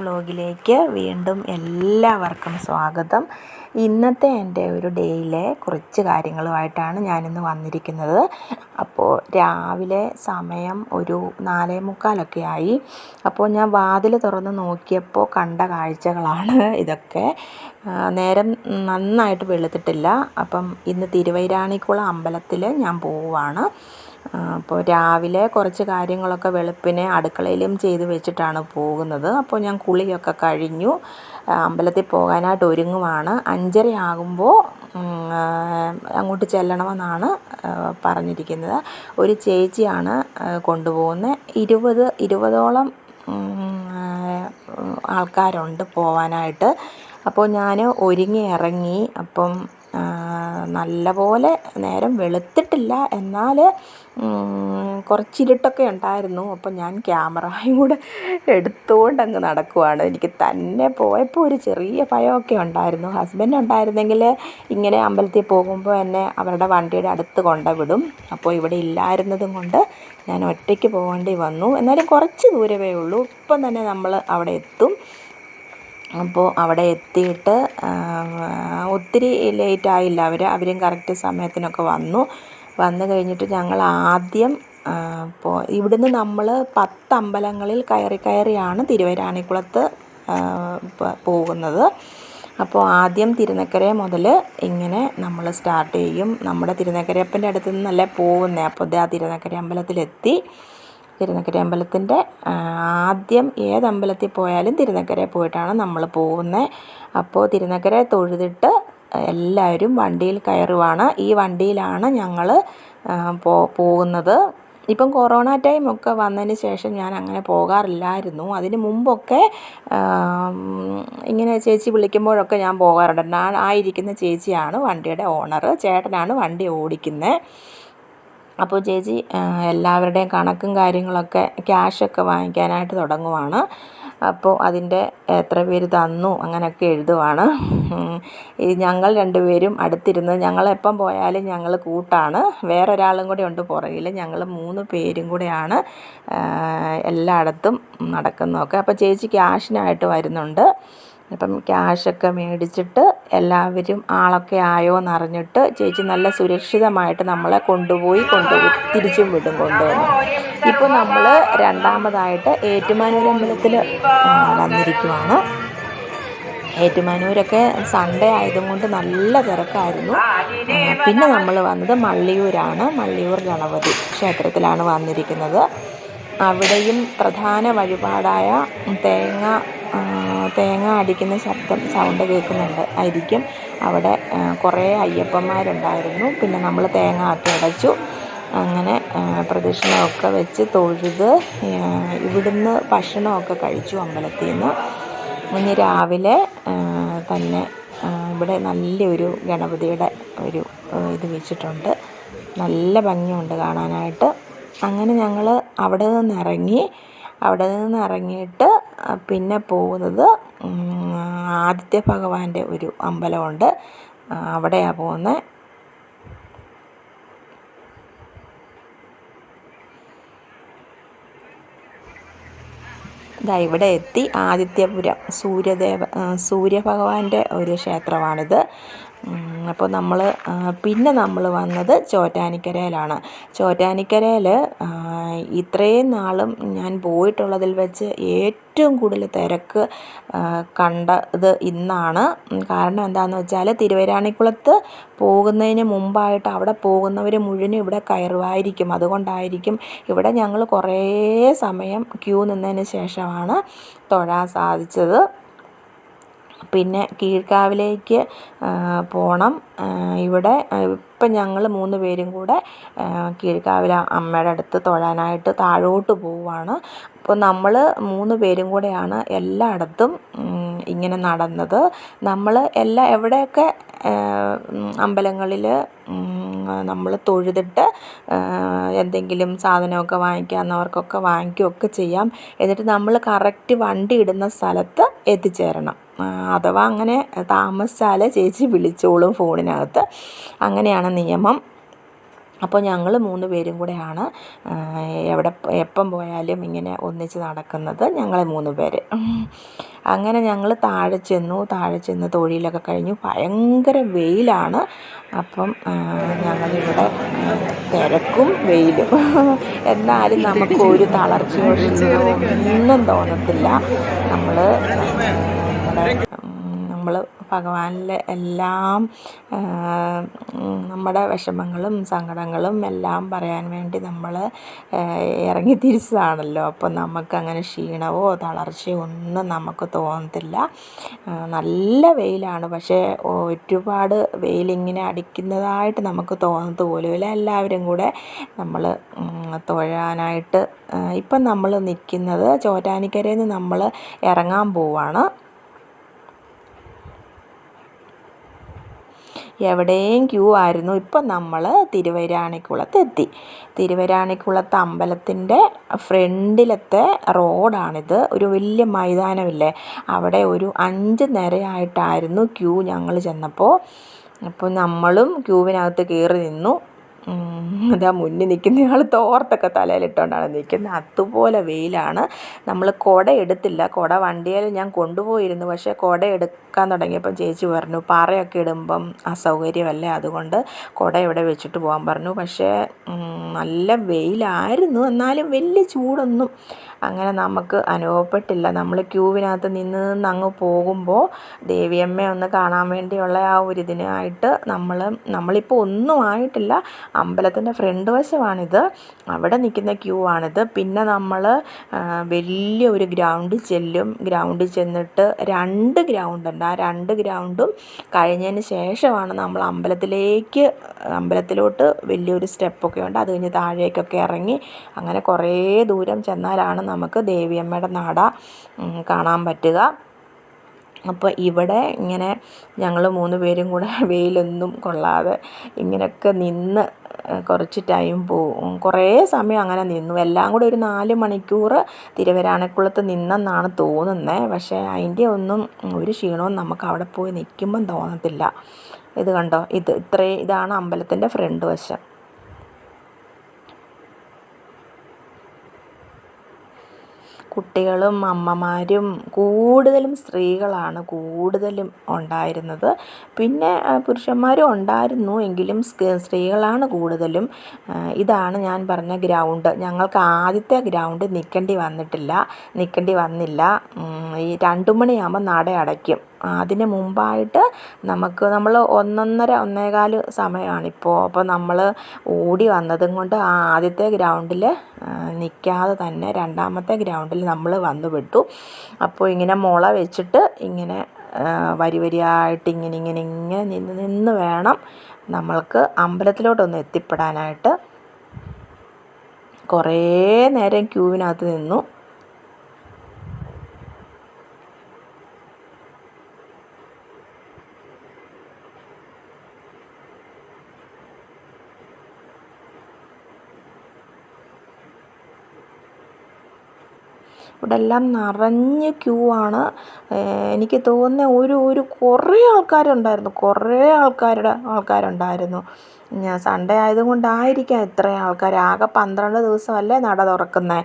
വ്ലോഗിലേക്ക് വീണ്ടും എല്ലാവർക്കും സ്വാഗതം. ഇന്നത്തെ എന്റെ ഒരു ഡേയിലെ കുറച്ച് കാര്യങ്ങളുമായിട്ടാണ് ഞാനിന്ന് വന്നിരിക്കുന്നത്. അപ്പോൾ രാവിലെ സമയം ഒരു നാലേ മുക്കാലൊക്കെ ആയി. അപ്പോൾ ഞാൻ വാതിൽ തുറന്ന് നോക്കിയപ്പോൾ കണ്ട കാഴ്ചകളാണ് ഇതൊക്കെ. നേരം നന്നായിട്ട് വെളുത്തിട്ടില്ല. അപ്പം ഇന്ന് തിരുവൈരാണിക്കുളം അമ്പലത്തിൽ ഞാൻ പോവുകയാണ് അപ്പോൾ രാവിലെ കുറച്ച് കാര്യങ്ങളൊക്കെ വെളുപ്പിനെ അടുക്കളയിലും ചെയ്ത് വെച്ചിട്ടാണ് പോകുന്നത്. അപ്പോൾ ഞാൻ കുളിയൊക്കെ കഴിഞ്ഞു. അമ്പലത്തിൽ പോകാനായിട്ട് ഒരുങ്ങുവാണ്. അഞ്ചര ആകുമ്പോൾ അങ്ങോട്ട് ചെല്ലണമെന്നാണ് പറഞ്ഞിരിക്കുന്നത്. ഒരു ചേച്ചിയാണ് കൊണ്ടുപോകുന്നത്. ഇരുപത് ഇരുപതോളം ആൾക്കാരുണ്ട് പോവാനായിട്ട്. അപ്പോൾ ഞാൻ ഒരുങ്ങി ഇറങ്ങി അപ്പം നല്ല പോലെ നേരം വെളുത്തിട്ടില്ല. എന്നാൽ കുറച്ച് ഇരുട്ടൊക്കെ ഉണ്ടായിരുന്നു. അപ്പം ഞാൻ ക്യാമറയും കൂടെ എടുത്തുകൊണ്ട് അങ്ങ് നടക്കുവാണ്. എനിക്ക് തന്നെ പോയപ്പോൾ ഒരു ചെറിയ ഭയമൊക്കെ ഉണ്ടായിരുന്നു. ഹസ്ബൻഡ് ഉണ്ടായിരുന്നെങ്കിൽ ഇങ്ങനെ അമ്പലത്തിൽ പോകുമ്പോൾ എന്നെ അവരുടെ വണ്ടിയുടെ അടുത്ത് കൊണ്ടുവിടും. അപ്പോൾ ഇവിടെ ഇല്ലായിരുന്നതും കൊണ്ട് ഞാൻ ഒറ്റയ്ക്ക് പോകേണ്ടി വന്നു. എന്നാലും കുറച്ച് ദൂരമേ ഉള്ളൂ. ഇപ്പം തന്നെ നമ്മൾ അവിടെ എത്തും. അപ്പോൾ അവിടെ എത്തിയിട്ട് ഒത്തിരി ലേറ്റ് ആയില്ല. അവർ അവരും കറക്റ്റ് സമയത്തിനൊക്കെ വന്നു. വന്നു കഴിഞ്ഞിട്ട് ഞങ്ങൾ ആദ്യം ഇപ്പോൾ ഇവിടുന്ന് നമ്മൾ പത്ത് അമ്പലങ്ങളിൽ കയറി കയറിയാണ് തിരുവരാണിക്കുളത്ത് പോകുന്നത്. അപ്പോൾ ആദ്യം തിരുനക്കര മുതൽ ഇങ്ങനെ നമ്മൾ സ്റ്റാർട്ട് ചെയ്യും. നമ്മുടെ തിരുനക്കരയപ്പന്റെ അടുത്ത് നിന്നല്ലേ പോകുന്നത് അപ്പോൾ ആ തിരുനക്കര അമ്പലത്തിലെത്തി. തിരുനക്കര അമ്പലത്തിന്റെ ആദ്യം ഏത് അമ്പലത്തിൽ പോയാലും തിരുനക്കര പോയിട്ടാണ് നമ്മൾ പോകുന്നത് അപ്പോൾ തിരുനക്കര തൊഴുതിട്ട് എല്ലാവരും വണ്ടിയിൽ കയറുവാണ്. ഈ വണ്ടിയിലാണ് ഞങ്ങൾ പോകുന്നത്. ഇപ്പം കൊറോണ ടൈമൊക്കെ വന്നതിന് ശേഷം ഞാൻ അങ്ങനെ പോകാറില്ലായിരുന്നു. അതിന് മുമ്പൊക്കെ ഇങ്ങനെ ചേച്ചി വിളിക്കുമ്പോഴൊക്കെ ഞാൻ പോകാറുണ്ട്. ഞാൻ ആയിരിക്കുന്ന ചേച്ചിയാണ് വണ്ടിയുടെ ഓണർ ചേട്ടനാണ് വണ്ടി ഓടിക്കുന്നത് അപ്പോൾ ചേച്ചി എല്ലാവരുടെയും കണക്കും കാര്യങ്ങളൊക്കെ ക്യാഷൊക്കെ വാങ്ങിക്കാനായിട്ട് തുടങ്ങുവാണ്. അപ്പോൾ അതിന്റെ എത്ര പേര് തന്നു അങ്ങനെയൊക്കെ എഴുതുവാണ്. ഈ ഞങ്ങൾ രണ്ടുപേരും അടുത്തിരുന്ന് ഞങ്ങളെപ്പം പോയാലും ഞങ്ങൾ കൂട്ടാണ്. വേറൊരാളും കൂടെ ഉണ്ട് പുറകിൽ ഞങ്ങൾ മൂന്ന് പേരും കൂടെയാണ് എല്ലായിടത്തും നടക്കുന്നതൊക്കെ. അപ്പോൾ ചേച്ചി ക്യാഷിനായിട്ട് വരുന്നുണ്ട്. അപ്പം ക്യാഷൊക്കെ മേടിച്ചിട്ട് എല്ലാവരും ആളൊക്കെ ആയോ എന്നറിഞ്ഞിട്ട് ചേച്ചി നല്ല സുരക്ഷിതമായിട്ട് നമ്മളെ കൊണ്ടുപോയി കൊണ്ടുപോയി തിരിച്ചും വിടും കൊണ്ടുവന്ന്. ഇപ്പോൾ നമ്മൾ രണ്ടാമതായിട്ട് ഏറ്റുമാനൂർ അമ്പലത്തിൽ വന്നിരിക്കുവാണ്. ഏറ്റുമാനൂരൊക്കെ സൺഡേ ആയതുകൊണ്ട് നല്ല തിരക്കായിരുന്നു. പിന്നെ നമ്മൾ വന്നത് മള്ളിയൂരാണ്. മള്ളിയൂർ ഗണപതി ക്ഷേത്രത്തിലാണ് വന്നിരിക്കുന്നത്. അവിടെയും പ്രധാന വഴിപാടായ തേങ്ങ തേങ്ങ അടിക്കുന്ന ശബ്ദം സൗണ്ട് കേൾക്കുന്നുണ്ട്. ആയിരിക്കും. അവിടെ കുറേ അയ്യപ്പന്മാരുണ്ടായിരുന്നു. പിന്നെ നമ്മൾ തേങ്ങ ആക്കി അടച്ചു. അങ്ങനെ പ്രദക്ഷിണമൊക്കെ വെച്ച് തൊഴുത് ഇവിടുന്ന് ഭക്ഷണമൊക്കെ കഴിച്ചു അമ്പലത്തിൽ നിന്ന് ഇനി രാവിലെ തന്നെ ഇവിടെ നല്ലൊരു ഗണപതിയുടെ ഒരു ഇത് വെച്ചിട്ടുണ്ട്. നല്ല ഭംഗിയുണ്ട് കാണാനായിട്ട്. അങ്ങനെ ഞങ്ങൾ അവിടെ നിന്ന് ഇറങ്ങി അവിടെ നിന്ന് ഇറങ്ങിയിട്ട് പിന്നെ പോകുന്നത് ആദിത്യ ഭഗവാന്റെ ഒരു അമ്പലമുണ്ട്. അവിടെയാണ് പോകുന്നത് ഇതാ ഇവിടെ എത്തി. ആദിത്യപുരം സൂര്യദേവ സൂര്യഭഗവാന്റെ ഒരു ക്ഷേത്രമാണിത്. അപ്പോൾ നമ്മൾ പിന്നെ നമ്മൾ വന്നത് ചോറ്റാനിക്കരയിലാണ്. ചോറ്റാനിക്കരയിൽ ഇത്രയും നാളും ഞാൻ പോയിട്ടുള്ളതിൽ വെച്ച് ഏറ്റവും കൂടുതൽ തിരക്ക് കണ്ടത് ഇന്നാണ്. കാരണം എന്താണെന്ന് വെച്ചാൽ തിരുവരാണിക്കുളത്ത് പോകുന്നതിന് മുമ്പായിട്ട് അവിടെ പോകുന്നവർ മുഴുവനും ഇവിടെ കയറുമായിരിക്കും അതുകൊണ്ടായിരിക്കും ഇവിടെ ഞങ്ങൾ കുറേ സമയം ക്യൂ നിന്നതിന് ശേഷമാണ് തൊഴാൻ സാധിച്ചത്. പിന്നെ കീഴ്ക്കാവിലേക്ക് പോകണം ഇവിടെ ഇപ്പം ഞങ്ങൾ മൂന്ന് പേരും കൂടെ കീഴ്ക്കാവിൽ അമ്മയുടെ അടുത്ത് തൊഴാനായിട്ട് താഴോട്ട് പോവുകയാണ് അപ്പോൾ നമ്മൾ മൂന്ന് പേരും കൂടെയാണ് എല്ലായിടത്തും ഇങ്ങനെ നടന്നത്. നമ്മൾ എല്ലാ എവിടെയൊക്കെ അമ്പലങ്ങളിൽ നമ്മൾ തൊഴുതിട്ട് എന്തെങ്കിലും സാധനമൊക്കെ വാങ്ങിക്കാവുന്നവർക്കൊക്കെ വാങ്ങിക്കുകയൊക്കെ ചെയ്യാം. എന്നിട്ട് നമ്മൾ കറക്റ്റ് വണ്ടി ഇടുന്ന സ്ഥലത്ത് എത്തിച്ചേരണം. അഥവാ അങ്ങനെ താമസിച്ചാൽ ചേച്ചി വിളിച്ചോളും ഫോണിനകത്ത്. അങ്ങനെയാണ് നിയമം. അപ്പോൾ ഞങ്ങൾ മൂന്ന് പേരും കൂടെയാണ് എവിടെ എപ്പം പോയാലും ഇങ്ങനെ ഒന്നിച്ച് നടക്കുന്നത് ഞങ്ങൾ മൂന്ന് പേര്. അങ്ങനെ ഞങ്ങൾ താഴെ ചെന്നു താഴെ ചെന്ന് തൊഴിലൊക്കെ കഴിഞ്ഞു. ഭയങ്കര വെയിലാണ്. അപ്പം ഞങ്ങളിവിടെ തിരക്കും വെയിലും. എന്നാലും നമുക്ക് ഒരു തളർച്ചയോ ഒന്നും തോന്നത്തില്ല. നമ്മൾ നമ്മൾ ഭഗവാനിലെ എല്ലാം നമ്മുടെ വിഷമങ്ങളും സങ്കടങ്ങളും എല്ലാം പറയാൻ വേണ്ടി നമ്മൾ ഇറങ്ങി തിരിച്ചതാണല്ലോ. അപ്പോൾ നമുക്കങ്ങനെ ക്ഷീണമോ തളർച്ചയോ ഒന്നും നമുക്ക് തോന്നത്തില്ല. നല്ല വെയിലാണ്. പക്ഷേ ഒരുപാട് വെയിലിങ്ങനെ അടിക്കുന്നതായിട്ട് നമുക്ക് തോന്നത്ത് പോലുമില്ല. എല്ലാവരും കൂടെ നമ്മൾ തൊഴാനായിട്ട് ഇപ്പം നമ്മൾ നിൽക്കുന്നത് ചോറ്റാനിക്കരയിൽ നിന്ന് നമ്മൾ ഇറങ്ങാൻ പോവാണ്. എവിടെയും ക്യൂ ആയിരുന്നു. ഇപ്പം നമ്മൾ തിരുവൈരാണിക്കുളത്തെത്തി. തിരുവൈരാണിക്കുളത്ത് അമ്പലത്തിന്റെ ഫ്രണ്ടിലത്തെ റോഡാണിത്. ഒരു വലിയ മൈതാനമില്ലേ? അവിടെ ഒരു അഞ്ച് നിരയായിട്ടായിരുന്നു ക്യൂ ഞങ്ങൾ ചെന്നപ്പോൾ അപ്പോൾ നമ്മളും ക്യൂവിനകത്ത് കയറി നിന്നു. അതാ മുന്നിൽ നിൽക്കുന്ന ആൾ തോർത്തൊക്കെ തലയിലിട്ടുകൊണ്ടാണ് നിൽക്കുന്നത് അതുപോലെ വെയിലാണ്. നമ്മൾ കുട എടുത്തില്ല. കുട വണ്ടിയിൽ ഞാൻ കൊണ്ടുപോയിരുന്നു. പക്ഷേ കുട എടുക്കാൻ തുടങ്ങിയപ്പം ചേച്ചി പറഞ്ഞു പാറയൊക്കെ ഇടുമ്പം അസൗകര്യമല്ലേ? അതുകൊണ്ട് കുട ഇവിടെ വെച്ചിട്ട് പോകാൻ പറഞ്ഞു. പക്ഷേ നല്ല വെയിലായിരുന്നു. എന്നാലും വലിയ ചൂടൊന്നും അങ്ങനെ നമുക്ക് അനുഭവപ്പെട്ടില്ല. നമ്മൾ ക്യൂവിനകത്ത് നിന്ന് നിന്ന് അങ്ങ് പോകുമ്പോൾ ദേവിയമ്മയെ ഒന്ന് കാണാൻ വേണ്ടിയുള്ള ആ ഒരു ഇതിനായിട്ട് നമ്മൾ നമ്മളിപ്പോൾ ഒന്നും ആയിട്ടില്ല. അമ്പലത്തിന്റെ ഫ്രണ്ട് വശമാണിത്. അവിടെ നിൽക്കുന്ന ക്യൂ ആണിത്. പിന്നെ നമ്മൾ വലിയ ഒരു ഗ്രൗണ്ടിൽ ചെല്ലും. ഗ്രൗണ്ടിൽ ചെന്നിട്ട് രണ്ട് ഗ്രൗണ്ട് ഉണ്ട്. ആ രണ്ട് ഗ്രൗണ്ടും കഴിഞ്ഞതിന് ശേഷമാണ് നമ്മൾ അമ്പലത്തിലേക്ക് അമ്പലത്തിലോട്ട് വലിയൊരു സ്റ്റെപ്പൊക്കെ ഉണ്ട്. അത് കഴിഞ്ഞ് താഴേക്കൊക്കെ ഇറങ്ങി അങ്ങനെ കുറേ ദൂരം ചെന്നാലാണ് നമുക്ക് ദേവിയമ്മയുടെ നാട കാണാൻ പറ്റുക. അപ്പോൾ ഇവിടെ ഇങ്ങനെ ഞങ്ങൾ മൂന്ന് പേരും കൂടെ വെയിലൊന്നും കൊള്ളാതെ ഇങ്ങനെയൊക്കെ നിന്ന് കുറച്ച് ടൈം പോവും. കുറേ സമയം അങ്ങനെ നിന്നു. എല്ലാം കൂടെ ഒരു നാല് മണിക്കൂർ തിരുവരാണക്കുളത്ത് നിന്നെന്നാണ് തോന്നുന്നത് പക്ഷേ അതിന്റെ ഒന്നും ഒരു ക്ഷീണവും നമുക്ക് അവിടെ പോയി നിൽക്കുമ്പം തോന്നത്തില്ല. ഇത് കണ്ടോ? ഇത് ഇത്രയും ഇതാണ് അമ്പലത്തിന്റെ ഫ്രണ്ട് വശം. കുട്ടികളും അമ്മമാരും കൂടുതലും സ്ത്രീകളാണ് കൂടുതലും ഉണ്ടായിരുന്നത്. പിന്നെ പുരുഷന്മാരും ഉണ്ടായിരുന്നു എങ്കിലും സ്ത്രീകളാണ് കൂടുതലും. ഇതാണ് ഞാൻ പറഞ്ഞ ഗ്രൗണ്ട്. ഞങ്ങൾക്ക് ആദ്യത്തെ ഗ്രൗണ്ട് നിൽക്കേണ്ടി വന്നിട്ടില്ല. നിൽക്കേണ്ടി വന്നില്ല. ഈ രണ്ട് മണിയാകുമ്പോൾ നട അടയ്ക്കും. അതിന് മുമ്പായിട്ട് നമുക്ക് നമ്മൾ ഒന്നൊന്നര ഒന്നേകാൽ സമയമാണിപ്പോൾ അപ്പോൾ നമ്മൾ ഓടി വന്നതും കൊണ്ട് ആദ്യത്തെ ഗ്രൗണ്ടിൽ നിൽക്കാതെ തന്നെ രണ്ടാമത്തെ ഗ്രൗണ്ടിൽ നമ്മൾ വന്നു വിട്ടു. അപ്പോൾ ഇങ്ങനെ മുള വെച്ചിട്ട് ഇങ്ങനെ വരി വരിയായിട്ട് ഇങ്ങനെ ഇങ്ങനെ ഇങ്ങനെ നിന്ന് നിന്ന് വേണം നമ്മൾക്ക് അമ്പലത്തിലോട്ടൊന്ന് എത്തിപ്പെടാനായിട്ട്. കുറേ നേരം ക്യൂവിനകത്ത് നിന്നു. ഇവിടെ എല്ലാം നിറഞ്ഞ് ക്യൂ ആണ്. എനിക്ക് തോന്നുന്ന ഒരു ഒരു കുറേ ആൾക്കാരുണ്ടായിരുന്നു. കുറേ ആൾക്കാരുടെ ആൾക്കാരുണ്ടായിരുന്നു. ഞാൻ സൺഡേ ആയതുകൊണ്ടായിരിക്കാം ഇത്രയും ആൾക്കാർ. ആകെ പന്ത്രണ്ട് ദിവസമല്ലേ നട തുറക്കുന്നത്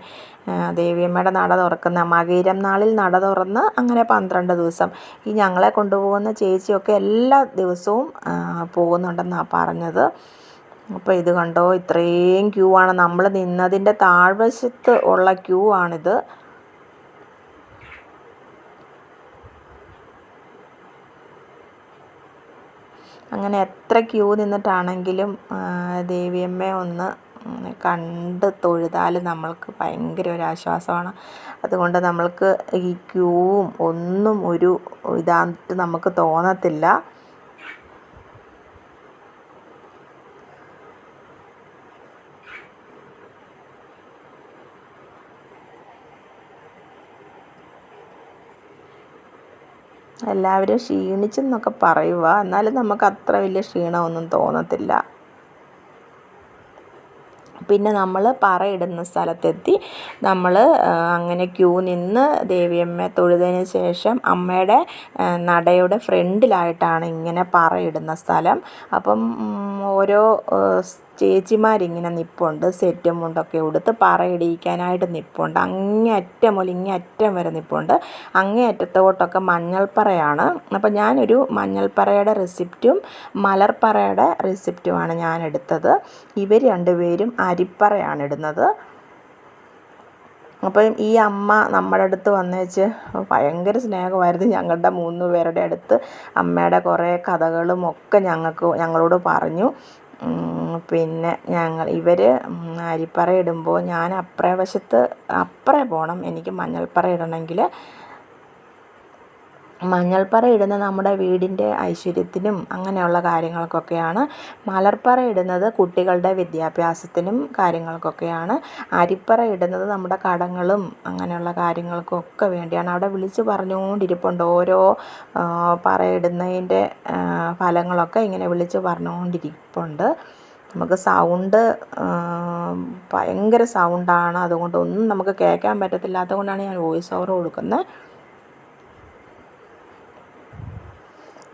ദേവിയമ്മയുടെ നട തുറക്കുന്ന. മകീരം നാളിൽ നട തുറന്ന് അങ്ങനെ പന്ത്രണ്ട് ദിവസം. ഈ ഞങ്ങളെ കൊണ്ടുപോകുന്ന ചേച്ചിയൊക്കെ എല്ലാ ദിവസവും പോകുന്നുണ്ടെന്നാണ് പറഞ്ഞത്. അപ്പോൾ ഇത് കണ്ടോ? ഇത്രയും ക്യൂ ആണ്. നമ്മൾ നിന്നതിന്റെ താഴ്വശത്ത് ഉള്ള ക്യൂ ആണിത്. അങ്ങനെ എത്ര ക്യൂ നിന്നിട്ടാണെങ്കിലും ദേവിയമ്മയെ ഒന്ന് കണ്ട് തൊഴുതാൽ നമ്മൾക്ക് ഭയങ്കര ഒരു ആശ്വാസമാണ്. അതുകൊണ്ട് നമ്മൾക്ക് ഈ ക്യൂവും ഒന്നും ഒരു ഇതായിട്ട് നമുക്ക് തോന്നത്തില്ല. എല്ലാവരും ക്ഷീണിച്ചെന്നൊക്കെ പറയുക എന്നാലും നമുക്ക് അത്ര വലിയ ക്ഷീണമൊന്നും തോന്നത്തില്ല. പിന്നെ നമ്മൾ പറയിടുന്ന സ്ഥലത്തെത്തി. നമ്മൾ അങ്ങനെ ക്യൂ നിന്ന് ദേവിയമ്മയെ തൊഴുതതിന് ശേഷം അമ്മയുടെ നടയുടെ ഫ്രണ്ടിലായിട്ടാണ് ഇങ്ങനെ പറയിടുന്ന സ്ഥലം. അപ്പം ഓരോ ചേച്ചിമാരിങ്ങനെ നിപ്പുണ്ട് സെറ്റും മുണ്ടൊക്കെ ഉടുത്ത് പറയിടിയിക്കാനായിട്ട് നിപ്പുണ്ട്. അങ്ങേ അറ്റം മുതൽ ഇങ്ങേ അറ്റം വരെ നിപ്പുണ്ട്. അങ്ങേ അറ്റത്തോട്ടൊക്കെ മഞ്ഞൾപ്പറയാണ്. അപ്പോൾ ഞാനൊരു മഞ്ഞൾപ്പറയുടെ റെസിപ്റ്റും മലർപ്പറയുടെ റെസിപ്റ്റുമാണ് ഞാൻ എടുത്തത് ഇവർ രണ്ടുപേരും അരിപ്പറയാണ് ഇടുന്നത്. അപ്പം ഈ അമ്മ നമ്മുടെ അടുത്ത് വന്നേച്ച് ഭയങ്കര സ്നേഹമായിരുന്നു ഞങ്ങളുടെ മൂന്ന് പേരുടെ അടുത്ത്. അമ്മയുടെ കുറേ കഥകളും ഒക്കെ ഞങ്ങൾക്ക് ഞങ്ങളോട് പറഞ്ഞു. പിന്നെ ഞങ്ങൾ ഇവർ അരിപ്പറ ഇടുമ്പോൾ ഞാൻ അപ്പുറേ അപ്പുറേ പോകണം എനിക്ക് മഞ്ഞൾപ്പറ ഇടണമെങ്കിൽ മഞ്ഞൾപ്പറ ഇടുന്ന നമ്മുടെ വീടിന്റെ ഐശ്വര്യത്തിനും അങ്ങനെയുള്ള കാര്യങ്ങൾക്കൊക്കെയാണ്. മലർപ്പറ ഇടുന്നത് കുട്ടികളുടെ വിദ്യാഭ്യാസത്തിനും കാര്യങ്ങൾക്കൊക്കെയാണ്. അരിപ്പറ ഇടുന്നത് നമ്മുടെ കടങ്ങളും അങ്ങനെയുള്ള കാര്യങ്ങൾക്കൊക്കെ വേണ്ടിയാണ്. അവിടെ വിളിച്ച് പറഞ്ഞുകൊണ്ടിരിപ്പുണ്ട്. ഓരോ പറയിടുന്നതിന്റെ ഫലങ്ങളൊക്കെ ഇങ്ങനെ വിളിച്ച് പറഞ്ഞുകൊണ്ടിരിപ്പുണ്ട്. നമുക്ക് സൗണ്ട് ഭയങ്കര സൗണ്ടാണ്. അതുകൊണ്ട് ഒന്നും നമുക്ക് കേൾക്കാൻ പറ്റത്തില്ലാത്തത് കൊണ്ടാണ് ഞാൻ വോയിസ് ഓവർ കൊടുക്കുന്നത്.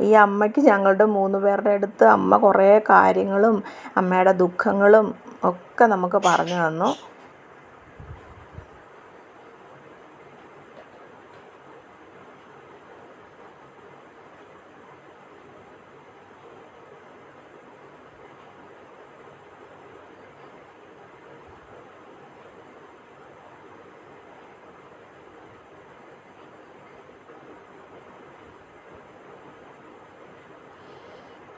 ഈ അമ്മയ്ക്ക് ഞങ്ങളുടെ മൂന്ന് പേരുടെ അടുത്ത് അമ്മ കുറേ കാര്യങ്ങളും അമ്മയുടെ ദുഃഖങ്ങളും ഒക്കെ നമുക്ക് പറഞ്ഞു തന്നു.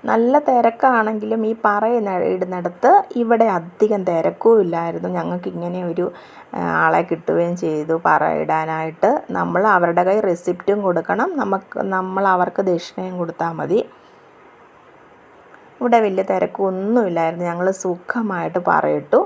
നല്ല തിരക്കാണെങ്കിലും ഈ പറ ഇടുന്നിടത്ത് ഇവിടെ അധികം തിരക്കും ഇല്ലായിരുന്നു ഞങ്ങൾക്ക് ഇങ്ങനെ ഒരു ആളെ കിട്ടുകയും ചെയ്തു പറ ഇടാനായിട്ട്. നമ്മൾ അവരുടെ കൈ റെസിപ്റ്റും കൊടുക്കണം. നമുക്ക് നമ്മൾ അവർക്ക് ദക്ഷിണയും കൊടുത്താൽ മതി. ഇവിടെ വലിയ തിരക്കൊന്നുമില്ലായിരുന്നു. ഞങ്ങൾ സുഖമായിട്ട് പറയിട്ടു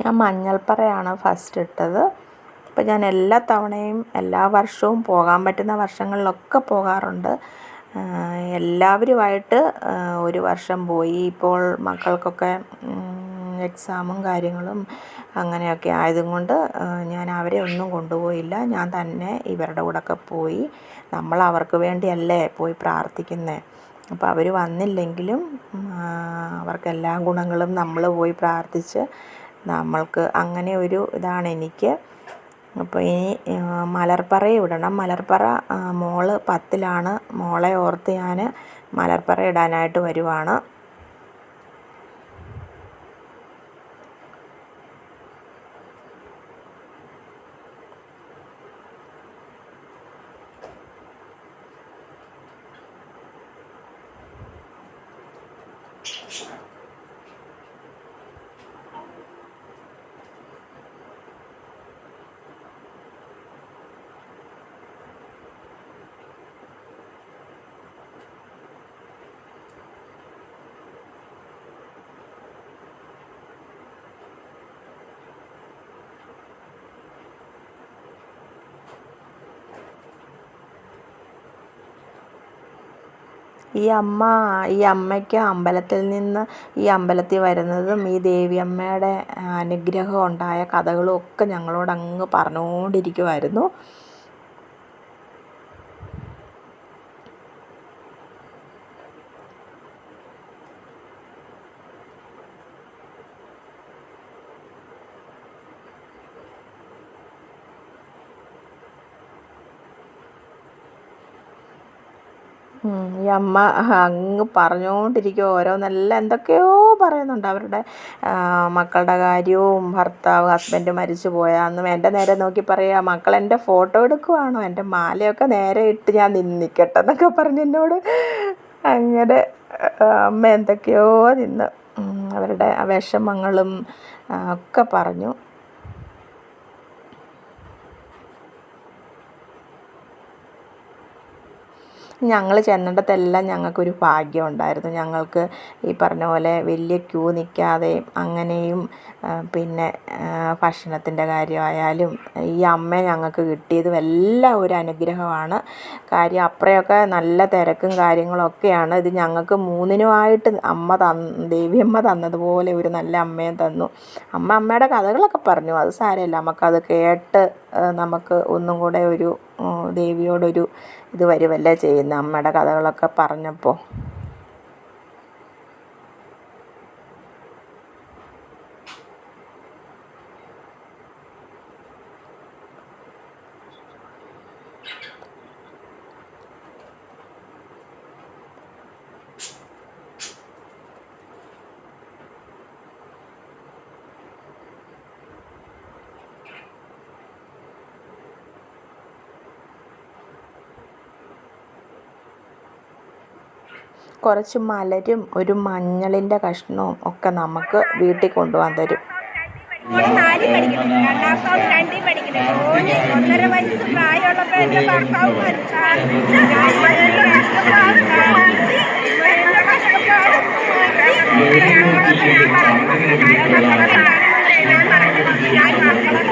ഞാൻ മഞ്ഞൾപ്പറയാണ് ഫസ്റ്റ് ഇട്ടത്. അപ്പോൾ ഞാൻ എല്ലാ തവണയും എല്ലാ വർഷവും പോകാൻ പറ്റുന്ന വർഷങ്ങളിലൊക്കെ പോകാറുണ്ട്. എല്ലാവരുമായിട്ട് ഒരു വർഷം പോയി. ഇപ്പോൾ മക്കൾക്കൊക്കെ എക്സാമും കാര്യങ്ങളും അങ്ങനെയൊക്കെ ആയതുകൊണ്ട് ഞാൻ അവരെ ഒന്നും കൊണ്ടുപോയില്ല. ഞാൻ തന്നെ ഇവരുടെ കൂടെയൊക്കെ പോയി. നമ്മൾ അവർക്ക് വേണ്ടിയല്ലേ പോയി പ്രാർത്ഥിക്കുന്നത് അപ്പോൾ അവർ വന്നില്ലെങ്കിലും അവർക്ക് എല്ലാ ഗുണങ്ങളും നമ്മൾ പോയി പ്രാർത്ഥിച്ച് നമ്മൾക്ക് അങ്ങനെ ഒരു ഇതാണ് എനിക്ക്. അപ്പോൾ ഇനി മലർപ്പറയും ഇടണം. മലർപ്പറ മോൾ പത്തിലാണ്. മോളെ ഓർത്ത് ഞാൻ മലർപ്പറ ഇടാനായിട്ട് വരുവാണ്. ഈ അമ്മ ഈ അമ്മയ്ക്ക് അമ്പലത്തിൽ നിന്ന് ഈ അമ്പലത്തിൽ വരുന്നതും ഈ ദേവിയമ്മയുടെ അനുഗ്രഹം ഉണ്ടായ കഥകളും ഒക്കെ ഞങ്ങളോട് അങ്ങ് പറഞ്ഞുകൊണ്ടിരിക്കുമായിരുന്നു ഈ അമ്മ അങ്ങ് പറഞ്ഞുകൊണ്ടിരിക്കുക ഓരോന്നല്ല എന്തൊക്കെയോ പറയുന്നുണ്ട്. അവരുടെ മക്കളുടെ കാര്യവും ഭർത്താവ് ഹസ്ബൻഡ് മരിച്ചു പോയാന്നും എന്റെ നേരെ നോക്കി പറയുക മക്കൾ എന്റെ ഫോട്ടോ എടുക്കുവാണോ? എന്റെ മാലയൊക്കെ നേരെ ഇട്ട് ഞാൻ നിന്നിക്കട്ടെ എന്നൊക്കെ പറഞ്ഞ് എന്നോട് അങ്ങനെ അമ്മ എന്തൊക്കെയോ നിന്ന് അവരുടെ വിഷമങ്ങളും ഒക്കെ പറഞ്ഞു. ഞങ്ങൾ ചെന്നിടത്തെല്ലാം ഞങ്ങൾക്കൊരു ഭാഗ്യം ഉണ്ടായിരുന്നു ഞങ്ങൾക്ക് ഈ പറഞ്ഞ പോലെ വലിയ ക്യൂ നിൽക്കാതെയും അങ്ങനെയും പിന്നെ ഭക്ഷണത്തിന്റെ കാര്യമായാലും ഈ അമ്മയെ ഞങ്ങൾക്ക് കിട്ടിയതും എല്ലാം ഒരു അനുഗ്രഹമാണ്. കാര്യം അപ്പുറയൊക്കെ നല്ല തിരക്കും കാര്യങ്ങളൊക്കെയാണ്. ഇത് ഞങ്ങൾക്ക് മൂന്നിനുമായിട്ട് അമ്മ തന്ന ദേവിയമ്മ തന്നതുപോലെ ഒരു നല്ല അമ്മയെ തന്നു. അമ്മ അമ്മയുടെ കഥകളൊക്കെ പറഞ്ഞു. അത് സാരമില്ല. നമുക്കത് കേട്ട് നമുക്ക് ഒന്നും കൂടെ ഒരു ദേവിയോടൊരു ഇത് വരുമല്ലേ ചെയ്യുന്നത് അമ്മയുടെ കഥകളൊക്കെ പറഞ്ഞപ്പോൾ കുറച്ച് മലരും ഒരു മഞ്ഞളിന്റെ കഷ്ണവും ഒക്കെ നമുക്ക് വീട്ടിൽ കൊണ്ടുപോകാൻ തരും. പഠിക്കുന്നു. രണ്ടിൽ പഠിക്കുന്നു. ഒന്നര വയസ്സ് ഭർത്താവ് ഞാൻ മക്കളെ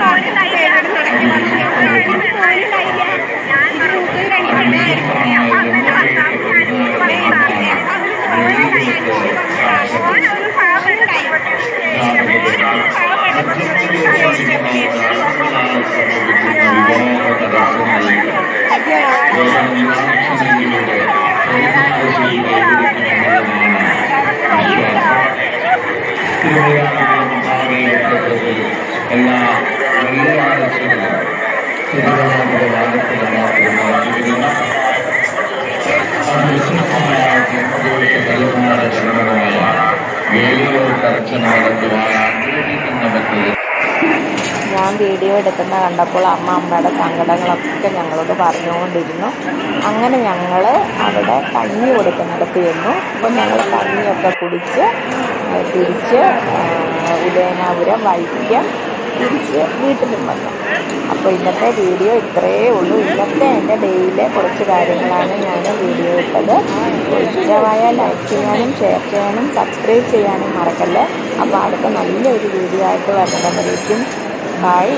എല്ലാ വെള്ളിയാഴ്ചകളിലും തിരുവനന്തപുരം ഭാഗത്തുള്ള അതിവിശുദ്ധമായ ഞാൻ വീഡിയോ എടുക്കുന്ന കണ്ടപ്പോൾ അമ്മ അമ്മയുടെ സങ്കടങ്ങളൊക്കെ ഞങ്ങളോട് പറഞ്ഞുകൊണ്ടിരുന്നു. അങ്ങനെ ഞങ്ങൾ അവിടെ കഞ്ഞി കൊടുക്കുന്നിടത്ത് ചെന്നു. അപ്പം ഞങ്ങൾ കഞ്ഞിയൊക്കെ കുടിച്ച് തിരിച്ച് ഉദയനാപുരം വൈക്കം തിരിച്ച് വീട്ടിലും വന്നു അപ്പോൾ ഇന്നത്തെ വീഡിയോ ഇത്രയേ ഉള്ളൂ. ഇന്നത്തെ എന്റെ ഡെയിലെ കുറച്ച് കാര്യങ്ങളാണ് ഞാൻ വീഡിയോ ഇട്ടത്. അപ്പോൾ ഇഷ്ടമായാൽ ലൈക്ക് ചെയ്യാനും ഷെയർ ചെയ്യാനും സബ്സ്ക്രൈബ് ചെയ്യാനും മറക്കല്ലേ. അപ്പോൾ അടുത്ത നല്ലൊരു വീഡിയോ ആയിട്ട് വരുന്നവരേക്കും ബൈ